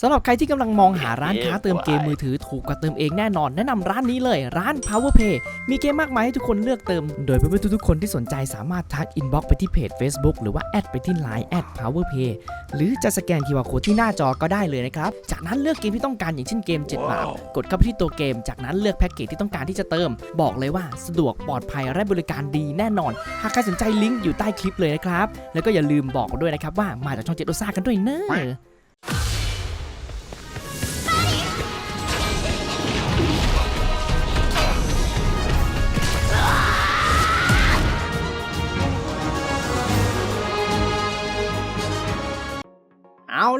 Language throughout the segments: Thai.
สำหรับใครที่กำลังมองหาร้านค้าเติมเกมมือถือถูกกว่าเติมเองแน่นอน แนะนำร้านนี้เลยร้าน PowerPay มีเกมมากมายให้ทุกคนเลือกเติม โดยเพื่อนๆทุกๆคนที่สนใจสามารถทักอินบ็อกไปที่เพจ Facebook หรือว่าแอดไปที่ Line แอด PowerPay หรือจะสแกน QR Code ที่หน้าจอก็ได้เลยนะครับ จากนั้นเลือกเกมที่ต้องการอย่างเช่นเกม7บาทกดเข้าไปที่ตัวเกม จากนั้นเลือกแพ็กเกจที่ต้องการที่จะเติม บอกเลยว่าสะดวกปลอดภัยและบริการดีแน่นอน หากใครสนใจลิงก์อยู่ใต้คลิปเลยนะครับแล้วก็อย่าลืมบอกด้วยนะครับว่ามาจากช่องเจ็ดโอซ่ากันด้วยเนอะ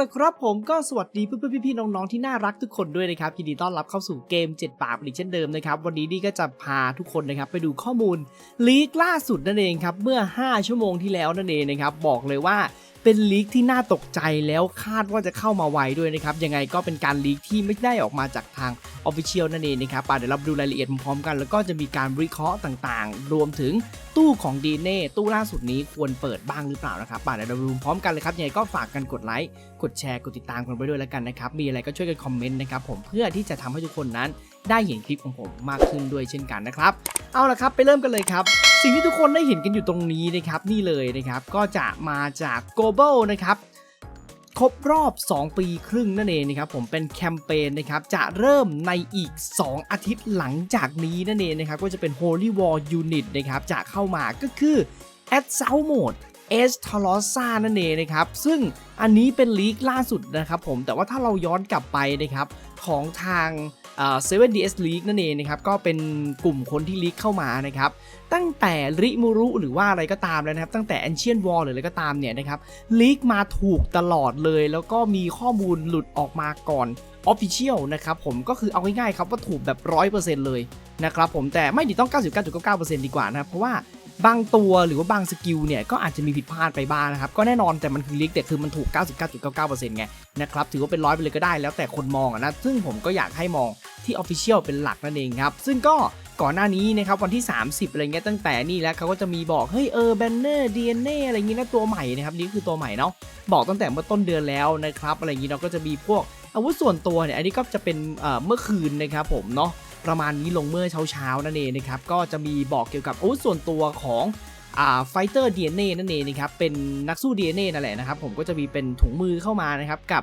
ละครับผมก็สวัสดีเพื่อนๆพี่ๆน้องๆที่น่ารักทุกคนด้วยนะครับยินดีต้อนรับเข้าสู่เกม 7 ปากอีกเช่นเดิมนะครับวันนี้ดีก็จะพาทุกคนนะครับไปดูข้อมูลลีกล่าสุดนั่นเองครับเมื่อ 5 ชั่วโมงที่แล้วนั่นเองนะครับบอกเลยว่า เป็นลีกที่น่าตกใจแล้วคาดว่าจะเข้ามาไวด้วยนะครับยังไงก็เป็นการลีกที่ไม่ได้ออกมาจากทาง Official นั่นเองนะครับป่ะเดี๋ยวเราดูรายละเอียดพร้อมๆกัน แล้วก็จะมีการวิเคราะห์ต่างๆ รวมถึงตู้ของดีเน่ตู้ล่าสุดนี้ควรเปิดบ้างหรือเปล่านะครับป่ะเดี๋ยวเราดูพร้อมกันเลยครับยังไงก็ฝากกันกดไลค์กดแชร์กดติดตามกันไปด้วยแล้วกันนะครับมีอะไรก็ช่วยกันคอมเมนต์นะครับผมเพื่อที่จะทำให้ทุกคนนั้นได้เห็นคลิปของผมมากขึ้นด้วยเช่นกันนะครับ เอาละครับไปเริ่มกันเลยครับ สิ่งที่ทุกคนได้เห็นกันอยู่ตรงนี้นะครับนี่เลยนะครับก็จะมาจาก global นะครับครบรอบ 2 ปีครึ่งนั่นเองนะครับผมเป็นแคมเปญนะครับจะเริ่มในอีก 2 อาทิตย์หลังจากนี้นั่นเองนะครับก็จะเป็น Holy War Unit นะครับจะเข้ามาก็คือ Ad s o u Mode เอสทอลอซ่านั่นเองนะครับซึ่งอันนี้เป็นลีกล่าสุดนะครับผมแต่ว่าถ้าเราย้อนกลับไปนะครับของทาง เซเว่นดีเอสลีกนั่นเองนะครับก็เป็นกลุ่มคนที่ลีกเข้ามานะครับตั้งแต่ริมูรุหรือว่าอะไรก็ตามแล้วนะครับ ตั้งแต่ Ancient War หรืออะไรก็ตามเนี่ยนะครับลีกมาถูกตลอดเลย แล้วก็มีข้อมูลหลุดออกมาก่อน Official นะครับผมก็คือเอาง่ายๆครับว่าถูกแบบ 100%เลยนะครับผมแต่ไม่ดีต้อง 99.99%ดีกว่านะครับเพราะว่า บางตัวหรือว่าบางสกิลเนี่ยก็อาจจะมีผิดพลาดไปบ้างนะครับ ก็แน่นอนแต่มันคือลีกแต่คือมันถูก 99.99%ไงนะครับถือว่าเป็นร้อยไปเลยก็ได้แล้วแต่คนมองนะ ซึ่งผมก็อยากให้มองที่ Official เป็นหลักนั่นเองครับ ซึ่งก็ก่อนหน้านี้นะครับวันที่ 30 อะไรเงี้ยตั้งแต่นี่แล้วเขาก็จะมีบอก เฮ้ยเออแบนเนอร์ DNA อะไรเงี้ยนะตัวใหม่นะครับนี่คือตัวใหม่เนาะบอกตั้งแต่เมื่อต้นเดือนแล้วนะครับอะไรอย่างงี้เราก็จะมีพวกอาวุธส่วนตัวเนี่ยอันนี้ก็จะเป็นเอ่อเมื่อคืนนะครับผมเนาะ ประมาณนี้ลงเมื่อเช้าๆนั่นเองนะครับก็จะมีบอกเกี่ยวกับอาวุธส่วนตัวของอ่าไฟเตอร์ DNA นั่นเองนะครับเป็นนักสู้ DNA นั่นแหละนะครับผมก็จะมีเป็นถุงมือเข้ามานะครับกับ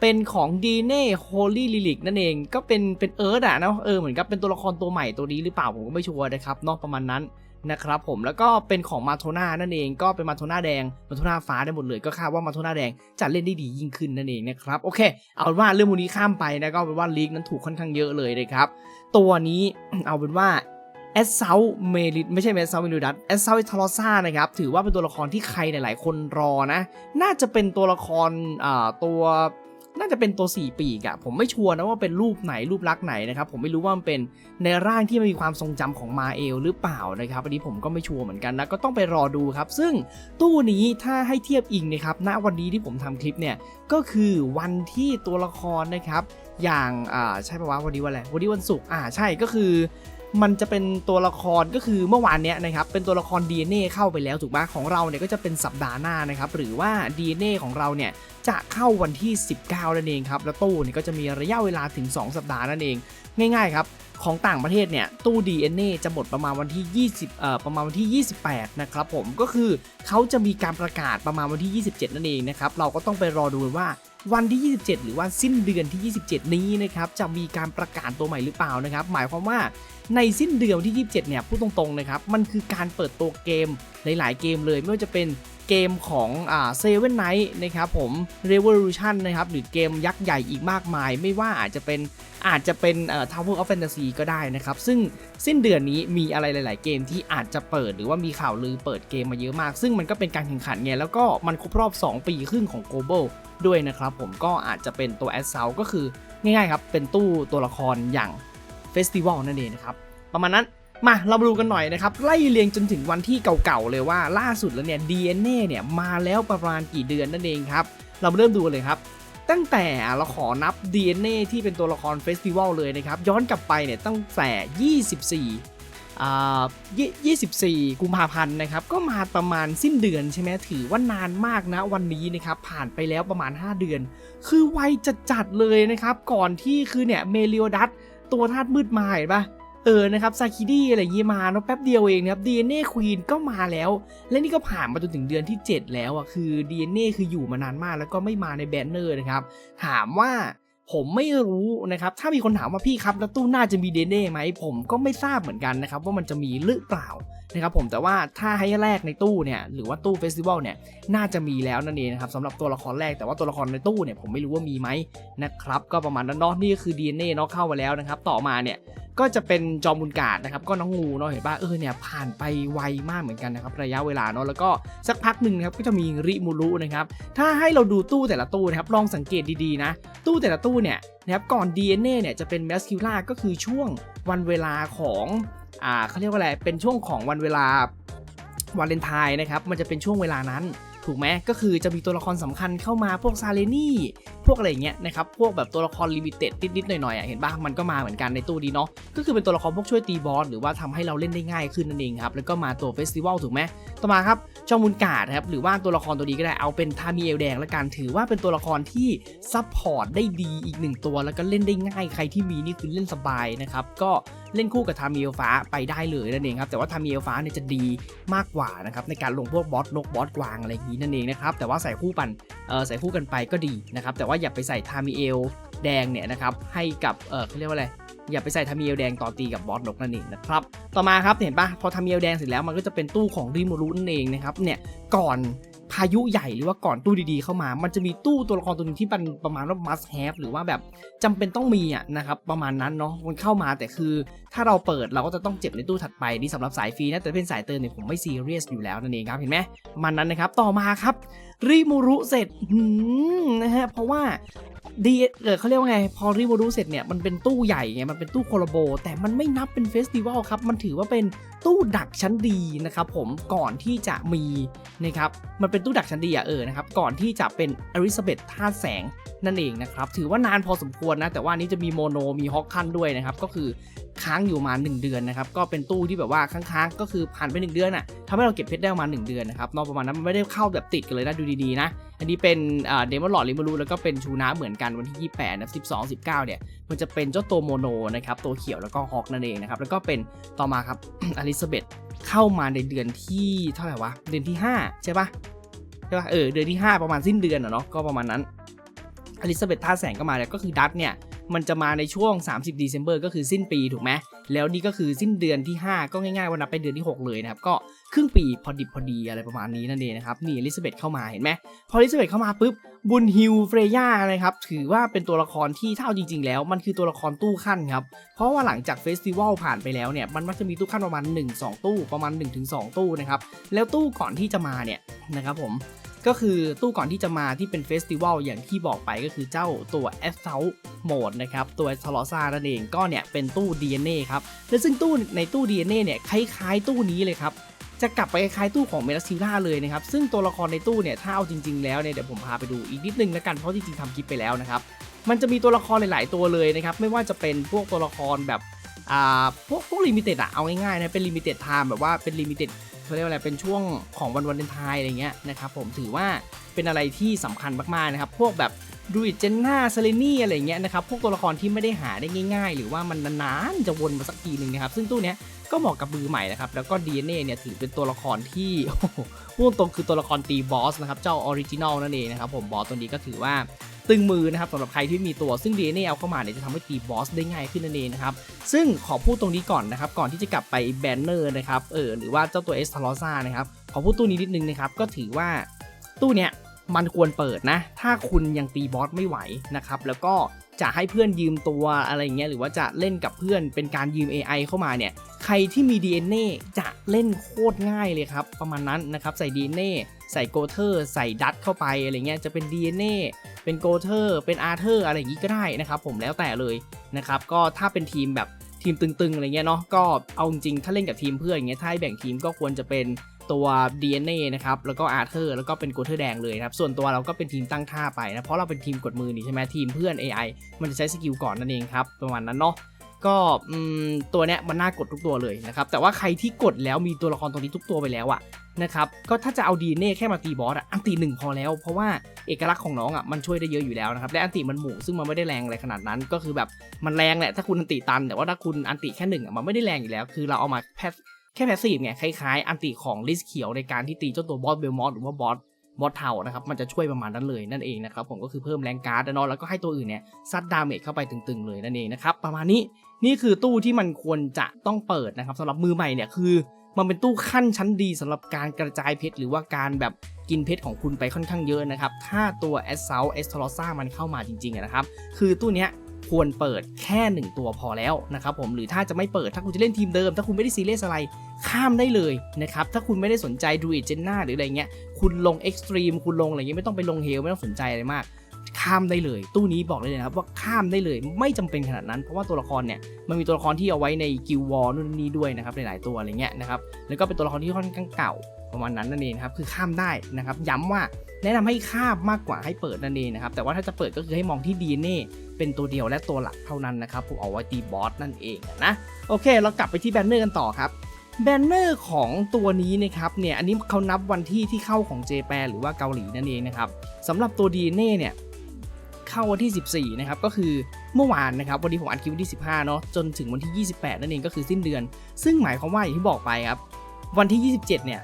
เป็นของดีเน่โฮลี่ลิลิกนั่นเองก็เป็นเป็นเอิร์ธอะเนาะเออเหมือนกับเป็นตัวละครตัวใหม่ตัวนี้หรือเปล่าผมก็ไม่ชัวร์นะครับนอกประมาณนั้น นะครับผมแล้วก็เป็นของมาโทนานั่นเองก็เป็นมาโทนาแดงมาโทนาฟ้าได้หมดเลยก็คาดว่ามาโทนาแดงจะเล่นได้ดียิ่งขึ้นนั่นเองนะครับโอเค เอาเป็นว่าเรื่องมูนี้ข้ามไปนะก็เป็นว่าลีกนั้นถูกค่อนข้างเยอะเลยนะครับตัวนี้เอาเป็นว่าแอสเซลเมลิดไม่ใช่แอสเซลเมลิดัสแอสเซลทอร์ซ่านะครับถือว่าเป็นตัวละครที่ใครหลาย ๆ คนรอนะ น่าจะเป็นตัวละครตัว น่าจะเป็นตัว 4 ปีกอะผมไม่ชัวร์นะว่าเป็นรูปไหนรูปลักษณ์ไหนนะครับ ผมไม่รู้ว่ามันเป็นในร่างที่มันมีความทรงจำของมาเอลหรือเปล่านะครับอันนี้ผมก็ไม่ชัวร์เหมือนกันนะก็ต้องไปรอดูครับ ซึ่งตู้นี้ถ้าให้เทียบอิงนะครับณวันนี้ที่ผมทำคลิปเนี่ยก็คือวันที่ตัวละครนะครับ อย่างอ่าใช่ปะวะวันนี้วันอะไรวันนี้วันศุกร์อ่าใช่ก็คือ มันจะเป็นตัวละครก็คือเมื่อวานเนี้ยนะครับเป็นตัวละคร DNA เข้าไปแล้วถูกไหมของเราเนี่ยก็จะเป็นสัปดาห์หน้านะครับหรือว่า DNA ของเราเนี่ยจะเข้าวันที่ 19 นั่นเองครับแล้วตู้เนี่ยก็จะมีระยะเวลาถึง 2 สัปดาห์นั่นเอง ง่าย ๆ ครับของต่างประเทศเนี่ยตู้ DNA จะหมดประมาณวันที่ 20เอ่อประมาณวันที่ 28 นะครับผมก็คือเขาจะมีการประกาศประมาณวันที่ 27 นั่นเองนะครับเราก็ต้องไปรอดูว่าวันที่ 27 หรือว่าสิ้นเดือนที่ 27 นี้นะครับจะมีการประกาศตัวใหม่หรือเปล่านะครับหมายความว่า ในสิ้นเดือนที่ 27 เนี่ยพูดตรงๆนะครับ มันคือการเปิดตัวเกมหลายๆเกมเลย ไม่ว่าจะเป็นเกมของอ่าเซเว่นไนท์นะครับผม Revolution นะครับ หรือเกมยักษ์ใหญ่อีกมากมาย ไม่ว่าอาจจะเป็นอาจจะเป็นเอ่อ Tower of Fantasy ก็ได้นะครับ ซึ่งสิ้นเดือนนี้มีอะไรหลาย ๆ เกมที่อาจจะเปิดหรือว่ามีข่าวลือเปิดเกมมาเยอะมาก ซึ่งมันก็เป็นการแข่งขันไงแล้วก็มันครบรอบ 2 ปีครึ่งของ Global ด้วยนะครับผมก็อาจจะเป็นตัว a d s o u ก็คือง่าย ๆ ครับ เป็นตู้ตัวละครอย่าง สติวัลนั่นเองนะครับ ประมาณนั้นมาเรามาดูกันหน่อยนะครับ ไล่เรียงจนถึงวันที่เก่าๆเลยว่าล่าสุดแล้วเนี่ย DNA เนี่ยมาแล้วประมาณกี่เดือนนั่นเองครับ เรามาเริ่มดูเลยครับ ตั้งแต่เราขอนับ DNA ที่เป็นตัวละครเฟสติวัลเลยนะครับ ย้อนกลับไปเนี่ยตั้งแต่ 24อ่ายี่24กุมภาพันธ์นะครับ ก็มาประมาณสิ้นเดือนใช่ไหมถือว่านานมากนะวันนี้นะครับ ผ่านไปแล้วประมาณ 5 เดือน คือไวจัดจัดๆเลยนะครับ ก่อนที่คือเนี่ยเมลิโอดัส ตัวธาตุมืดมาเห็นปะเออนะครับซาคิดี้อะไรอย่างงี้มาเนาะแป๊บเดียวเองนะครับดีเอ็นเอควีนก็มาแล้ว และนี่ก็ผ่านมาจนถึงเดือนที่ 7 แล้วอะคือดีเอ็นเอคืออยู่มานานมากแล้วก็ไม่มาในแบนเนอร์นะครับถามว่า ผมไม่รู้นะครับ ถ้ามีคนถามว่าพี่ครับแล้วตู้น่าจะมีเดเน่ไหม ผมก็ไม่ทราบเหมือนกันนะครับ ว่ามันจะมีหรือเปล่านะครับผมแต่ว่าถ้าให้แรกในตู้เนี่ยหรือว่าตู้เฟสติวัลเนี่ยน่าจะมีแล้วนั่นเองนะครับสำหรับตัวละครแรกแต่ว่าตัวละครในตู้เนี่ยผมไม่รู้ว่ามีไหมนะครับก็ประมาณนั้นเนาะนี่ก็คือ DNA เนาะเข้ามาแล้วนะครับ ต่อมาเนี่ย ก็จะเป็นจอมบุญกาดนะครับก็น้องงูเนาะเห็นป่ะเออเนี่ยผ่านไปไวมากเหมือนกันนะครับระยะเวลาเนาะแล้วก็สักพักหนึ่งนะครับก็จะมีริมูรุนะครับถ้าให้เราดูตู้แต่ละตู้นะครับลองสังเกตดีๆนะตู้แต่ละตู้เนี่ยนะครับก่อน DNA เนี่ยจะเป็นแมสคิล่าก็คือช่วงวันเวลาของอ่าเขาเรียกว่าอะไรเป็นช่วงของวันเวลาวาเลนไทน์นะครับมันจะเป็นช่วงเวลานั้น ถูกไหมก็คือจะมีตัวละครสำคัญเข้ามาพวกซาเลนี่พวกอะไรอย่างเงี้ยนะครับพวกแบบตัวละครลิมิเต็ดนิดๆหน่อยๆอะเห็นปะมันก็มาเหมือนกันในตู้ดีเนาะก็คือเป็นตัวละครพวกช่วยตีบอสหรือว่าทำให้เราเล่นได้ง่ายขึ้นนั่นเองครับแล้วก็มาตัวเฟสติวัลถูกไหมต่อมาครับจอมุนกาดครับหรือว่าตัวละครตัวนี้ก็ได้เอาเป็นทามีเอลแดงละกันถือว่าเป็นตัวละครที่ซับพอร์ตได้ดีอีกหนึ่งตัวแล้วก็เล่นได้ง่ายใครที่มีนี่คือเล่นสบายนะครับก็เล่นคู่กับทามีเอลฟ้าไปได้เลยนั่นเองครับแต่ว่าทามีเอลฟ้าเนี่ยจะดีมากกว่านะครับในการลงพวกบอสนกบอสกวางอะไรอย่างนี้นั่นเองนะครับแต่ว่าใส่คู่ปันเออใส่คู่กันไปก็ดีนะครับแต่ว่าอย่าไปใส่ทามิเอลแดงเนี่ยนะครับให้กับเออเขาเรียกว่าอะไรอย่าไปใส่ทามิเอลแดงต่อตีกับบอสนกนั่นเองนะครับต่อมาครับเห็นปะพอทามิเอลแดงเสร็จแล้วมันก็จะเป็นตู้ของริมูรุนั่นเองนะครับเนี่ยก่อน พายุใหญ่หรือว่าก่อนตู้ดีๆเข้ามา มันจะมีตู้ตัวละครตัวหนึงที่มันประมาณว่า must have หรือว่าแบบจำเป็นต้องมีอะนะครับประมาณนั้นเนาะมันเข้ามาแต่คือ ถ้าเราเปิดเราก็จะต้องเจ็บในตู้ถัดไปนี่สำหรับสายฟรีนะแต่เป็นสายเติมเนี่ยผมไม่ซีเรียสอยู่แล้วนั่นเองครับเห็นไหมมันนั้นนะครับต่อมาครับริมูรุเสร็จนะฮะเพราะว่า ดีเออเขาเรียกว่าไง พอริมูรุเสร็จเนี่ย มันเป็นตู้ใหญ่ไง มันเป็นตู้โคลาโบ แต่มันไม่นับเป็นเฟสติวัลครับ มันถือว่าเป็นตู้ดักชั้นดีนะครับผมก่อนที่จะมีนะครับมันเป็นตู้ดักชั้นดีอะเออนะครับก่อนที่จะเป็นอริซาเบธท่าแสงนั่นเองนะครับ ถือว่านานพอสมควรนะ แต่ว่านนี้จะมีโมโนมีฮอกคันด้วยนะครับ ก็คือ ค้างอยู่มา 1 เดือนนะครับก็เป็นตู้ที่แบบว่าค้างๆก็คือผ่านไป 1 เดือนอะทำให้เราเก็บเพชรได้ประมาณ1เดือนนะครับนอกประมาณนั้นมันไม่ได้เข้าแบบติดกันเลยนะดูดีๆนะอันนี้เป็นเดมอนหลอดลิมูรูแล้วก็เป็นชูนะเหมือนกันวันที่ 28นะ12 19 เนี่ย มันจะเป็นเจ้าตัวโมโนนะครับตัวเขียวแล้วก็ฮอกนั่นเองนะครับแล้วก็เป็นต่อมาครับอลิซาเบธเข้ามาในเดือนที่เท่าไหร่วะเดือนที่ 5 ใช่ปะใช่ปะเออเดือนที่ 5 ประมาณสิ้นเดือนอะเนาะก็ประมาณนั้นอลิซาเบธท่าแสงก็มาแล้วก็คือดัตเนี่ย มันจะมาในช่วง 30 December ก็คือสิ้นปีถูกไหมแล้วนี่ก็คือสิ้นเดือนที่ 5 ก็ง่ายๆว่านับไปเดือนที่ 6 เลยนะครับ ก็ครึ่งปีพอดิบพอดีอะไรประมาณนี้นั่นเองนะครับ นี่อลิซาเบธเข้ามาเห็นไหมพออลิซาเบธเข้ามาปุ๊บบุญฮิวเฟรย่านะครับ ถือว่าเป็นตัวละครที่เท่าจริง ๆ แล้ว มันคือตัวละครตู้ขั้นครับ เพราะว่าหลังจากเฟสติวัลผ่านไปแล้วเนี่ย มันมักจะมีตู้ขั้นประมาณ 1-2 ตู้ประมาณ 1-2 ตู้นะครับ แล้วตู้ก่อนที่จะมาเนี่ยนะครับผม ก็คือตู้ก่อนที่จะมาที่เป็นเฟสติวัลอย่างที่บอกไปก็คือเจ้าตัว a s s a u l t Mode นะครับ ตัว s a l o s a นั่นเองก็เนี่ยเป็นตู้ DNA ครับและซึ่งตู้ในตู้ DNA เนี่ยคล้ายๆตู้นี้เลยครับ จะกลับไปคล้ายๆตู้ของเมลัซิล่าเลยนะครับ ซึ่งตัวละครในตู้เนี่ยถ้าเอาจริง ๆ แล้วเนี่ยเดี๋ยวผมพาไปดูอีกนิดนึงแล้วกันเพราะจริงๆทำคลิปไปแล้วนะครับมันจะมีตัวละครหลาย ๆ ตัวเลยนะครับไม่ว่าจะเป็นพวกตัวละครแบบอ่าพวกพวกลิมิเต็ดอะเอาง่ายๆนะเป็นลิมิเต็ดไทม์แบบว่าเป็นลิมิเต็ด เขาเรียกว่าอะไรเป็นช่วงของวันวันเลนไทน์อะไรเงี้ยนะครับผมถือว่าเป็นอะไรที่สำคัญมากๆนะครับ พวกแบบดูอิเจนนาเซเลนี่อะไรเงี้ยนะครับ พวกตัวละครที่ไม่ได้หาได้ง่ายๆ หรือว่ามันนานๆจะวนมาสักทีหนึ่งนะครับ ซึ่งตู้เนี้ยก็เหมาะกับมือใหม่นะครับ แล้วก็ DNA เนี่ยถือเป็นตัวละครที่โอ้โหพูดตรงคือตัวละครตีบอสนะครับ เจ้าออริจินอลนั่นเองนะครับผมบอสตัวนี้ก็ถือว่า ตึงมือนะครับสำหรับใครที่มีตัวซึ่ง DNA เอาเข้ามาเนี่ยจะทำให้ตีบอสได้ง่ายขึ้นนั่นเองนะครับซึ่งขอพูดตรงนี้ก่อนนะครับก่อนที่จะกลับไปแบนเนอร์นะครับเออหรือว่าเจ้าตัวเอสทาร์ลอซ่านะครับขอพูดตู้นี้นิดนึงนะครับก็ถือว่าตู้เนี้ยมันควรเปิดนะ ถ้าคุณยังตีบอสไม่ไหวนะครับ แล้วก็ จะให้เพื่อนยืมตัวอะไรอย่างเงี้ยหรือว่าจะเล่นกับเพื่อนเป็นการยืม AI เข้ามาเนี่ยใครที่มี DNA จะเล่นโคตรง่ายเลยครับ ประมาณนั้นนะครับใส่ DNA ใส่โกเทอร์ใส่ดัตเข้าไปอะไรเงี้ยจะเป็น DNA เป็นโกเทอร์เป็นอาร์เธอร์อะไรอย่างงี้ก็ได้นะครับผมแล้วแต่เลยนะครับก็ถ้าเป็นทีมแบบทีมตึงๆอะไรเงี้ยเนาะก็เอาจริงถ้าเล่นกับทีมเพื่อนอย่างเงี้ยถ้าให้แบ่งทีมก็ควรจะเป็น ตัว DNA นะครับ แล้วก็อาร์เธอร์ แล้วก็เป็นโกเทอร์แดงเลยครับ ส่วนตัวเราก็เป็นทีมตั้งท่าไปนะ เพราะเราเป็นทีมกดมือนี่ใช่ไหมทีมเพื่อน AI มันจะใช้สกิลก่อนนั่นเองครับ ประมาณนั้นเนาะ ก็ตัวเนี้ยมันน่ากดทุกตัวเลยนะครับ แต่ว่าใครที่กดแล้วมีตัวละครตัวนี้ทุกตัวไปแล้วอะนะครับ ก็ถ้าจะเอาดีเน่แค่มาตีบอสอะอันตีหนึ่งพอแล้ว เพราะว่าเอกลักษณ์ของน้องอะมันช่วยได้เยอะอยู่แล้วนะครับ และอันติมันหมู่ซึ่งมันไม่ได้แรงอะไรขนาดนั้น ก็คือแบบมันแรงแหละถ้าคุณอันติตัน แต่ว่าถ้าคุณอันติแค่หนึ่งอะมันไม่ได้แรงอยู่แล้ว คือเราเอามาแพสแค่แพสซีฟไงคล้ายๆ อันติของลิสเขียวในการที่ตีเจ้าตัวบอสเบลมอสหรือว่าบอสบอสเทานะครับมันจะช่วยประมาณนั้นเลยนั่นเองนะครับผมก็คือเพิ่มแรงการ์ดนะเนแล้วก็ให้ตัวอื่นเนี่ยซัดดาเมจเข้าไปตึงๆเลยนั่นเองนะครับประมาณนี้นี่คือตู้ที่มันควรจะต้องเปิดนะครับสำหรับมือใหม่เนี่ยคือ มันเป็นตู้ขั้นชั้นดีสำหรับการกระจายเพชรหรือว่าการแบบกินเพชรของคุณไปค่อนข้างเยอะนะครับถ้าตัว a s s a u l t e s t o r o s a มันเข้ามาจริงๆนะครับคือตู้เนี้ยควรเปิดแค่ 1 ตัวพอแล้วนะครับผมหรือถ้าจะไม่เปิดถ้าคุณจะเล่นทีมเดิม ถ้าคุณไม่ได้ซีเรียสอะไร ข้ามได้เลยนะครับ ถ้าคุณไม่ได้สนใจดูอิเจนนาหรืออะไรเงี้ย คุณลงเอ็กซ์ตรีมคุณลงอะไรเงี้ยไม่ต้องไปลงเฮลไม่ต้องสนใจอะไรมาก ข้ามได้เลย ตู้นี้บอกเลยนะครับว่าข้ามได้เลย ไม่จำเป็นขนาดนั้น เพราะว่าตัวละครเนี่ยมันมีตัวละครที่เอาไว้ในกิลวอลนู่นนี่ด้วยนะครับหลายๆตัวอะไรเงี้ยนะครับแล้วก็เป็นตัวละครที่ค่อนข้างเก่าประมาณนั้นนั่นเองครับคือข้ามได้นะครับ ย้ำว่าแนะนำให้ข้ามมากกว่าให้เปิดนั่นเองนะครับแต่ว่าถ้าจะเปิดก็คือให้มองที่ DNA เป็นตัวเดียวและตัวหลักเท่านั้นนะครับผมเอาไว้ตีบอสนั่นเองนะโอเค เรากลับไปที่แบนเนอร์กันต่อครับ แบนเนอร์ของตัวนี้นะครับเนี่ยอันนี้เขานับวันที่ที่เข้าของเจแปนหรือว่าเกาหลีนั่นเองนะครับสำหรับตัว DNA เนี่ยเข้าวันที่ 14 นะครับ ก็คือเมื่อวานนะครับ วันนี้ผมอัดคลิปวันที่ 15 เนาะจนถึงวันที่ 28 นั่นเองก็คือสิ้นเดือน ซึ่งหมายความว่าอย่างที่บอกไปครับ วันที่ 27 เนี่ย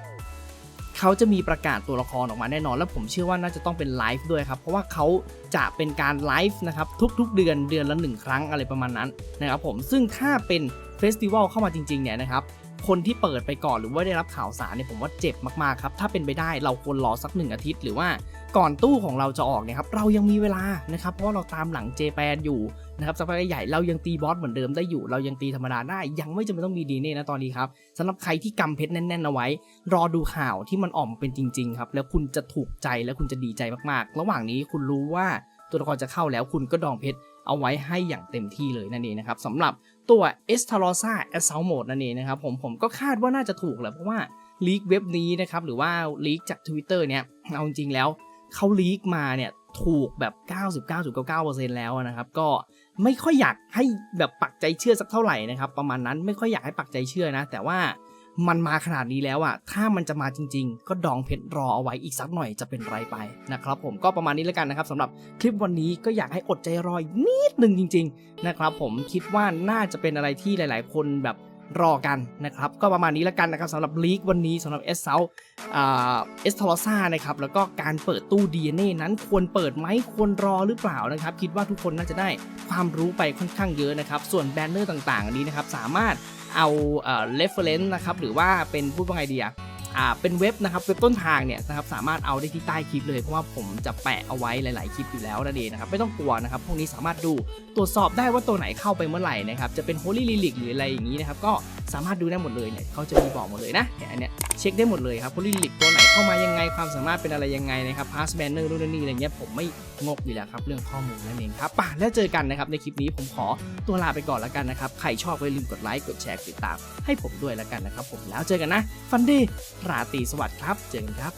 เขาจะมีประกาศตัวละครออกมาแน่นอน และผมเชื่อว่าน่าจะต้องเป็นไลฟ์ด้วยครับ เพราะว่าเขาจะเป็นการไลฟ์นะครับทุกๆ เดือนเดือนละหนึ่งครั้งอะไรประมาณนั้นนะครับผมซึ่งถ้าเป็นเฟสติวัลเข้ามาจริงๆเนี่ยนะครับ คนที่เปิดไปก่อนหรือว่าได้รับข่าวสารเนี่ยผมว่าเจ็บมากๆครับถ้าเป็นไปได้เราควรรอสักหนึ่งอาทิตย์ หรือว่าก่อนตู้ของเราจะออกเนี่ยครับเรายังมีเวลานะครับเพราะเราตามหลังเจแปนอยู่นะครับสักพักใหญ่เรายังตีบอสเหมือนเดิมได้อยู่ เรายังตีธรรมดาได้ ยังไม่จำเป็นต้องมีดีเน่นะตอนนี้ครับสำหรับใครที่กำเพชรแน่นๆเอาไว้ รอดูข่าวที่มันออกมาเป็นจริงๆครับแล้วคุณจะถูกใจและคุณจะดีใจมากๆ ระหว่างนี้คุณรู้ว่าตัวละครจะเข้าแล้วคุณก็ดองเพชร เอาไว้ให้อย่างเต็มที่เลยนั่นเองนะครับสำหรับตัว e s t a r o s a Assault Mode นั่นเองนะครับผมผมก็คาดว่าน่าจะถูกแหละเพราะว่าลีกเว็บนี้นะครับหรือว่าลีกจาก Twitter เนี่ยเอาจริงๆแล้วเขาลีกมาเนี่ยถูกแบบ 99.99%แล้วนะครับก็ไม่ค่อยอยากให้แบบปักใจเชื่อสักเท่าไหร่นะครับประมาณนั้นไม่ค่อยอยากให้ปักใจเชื่อนะ แต่ว่า มันมาขนาดนี้แล้วอะถ้ามันจะมาจริง ๆ ก็ดองเพชรรอเอาไว้อีกสักหน่อยจะเป็นไรไปนะครับผมก็ประมาณนี้แล้วกันนะครับสำหรับคลิปวันนี้ก็อยากให้อดใจรออีกนิดนึงจริง ๆ นะครับ ผมคิดว่าน่าจะเป็นอะไรที่หลาย ๆ คนแบบรอกันนะครับ ก็ประมาณนี้แล้วกันนะครับสำหรับลีกวันนี้สำหรับเอสเซลเอสทอร์ซ่านะครับแล้วก็การเปิดตู้ DNA นั้นควรเปิดไหมควรรอหรือเปล่านะครับ คิดว่าทุกคนน่าจะได้ความรู้ไปค่อนข้างเยอะนะครับ ส่วนแบนเนอร์ต่างๆอันนี้นะครับสามารถ เอาเอ่อ reference นะครับหรือว่าเป็นพูดว่าไงดีอะ อ่าเป็นเว็บนะครับเว็บต้นทางเนี่ยนะครับสามารถเอาได้ที่ใต้คลิปเลยเพราะว่าผมจะแปะเอาไว้หลาย ๆ คลิปอยู่แล้วนั่นเองนะครับไม่ต้องกลัวนะครับพวกนี้สามารถดูตรวจสอบได้ว่าตัวไหนเข้าไปเมื่อไหร่นะครับจะเป็น Holy Relic หรืออะไรอย่างนี้นะครับก็สามารถดูได้หมดเลยเนี่ยเขาจะมีบอกหมดเลยนะเนี่ยอันเนี้ยเช็คได้หมดเลยครับ Holy Relic ตัวไหนเข้ามายังไงความสามารถเป็นอะไรยังไงนะครับ Pass Banner นู่นนี่อะไรเงี้ยผมไม่งกอยู่แล้วครับเรื่องข้อมูลนั่นเองครับป่ะแล้วเจอกันนะครับในคลิปนี้ผมขอตัวลาไปก่อนแล้วกันนะครับใครชอบก็อย่าลืมกดไลค์กดแชร์กดติดตามให้ผมด้วยแล้วกันนะครับผมแล้วเจอกันนะฟันดีราตรีสวัสดิ์ครับ เจอกันครับ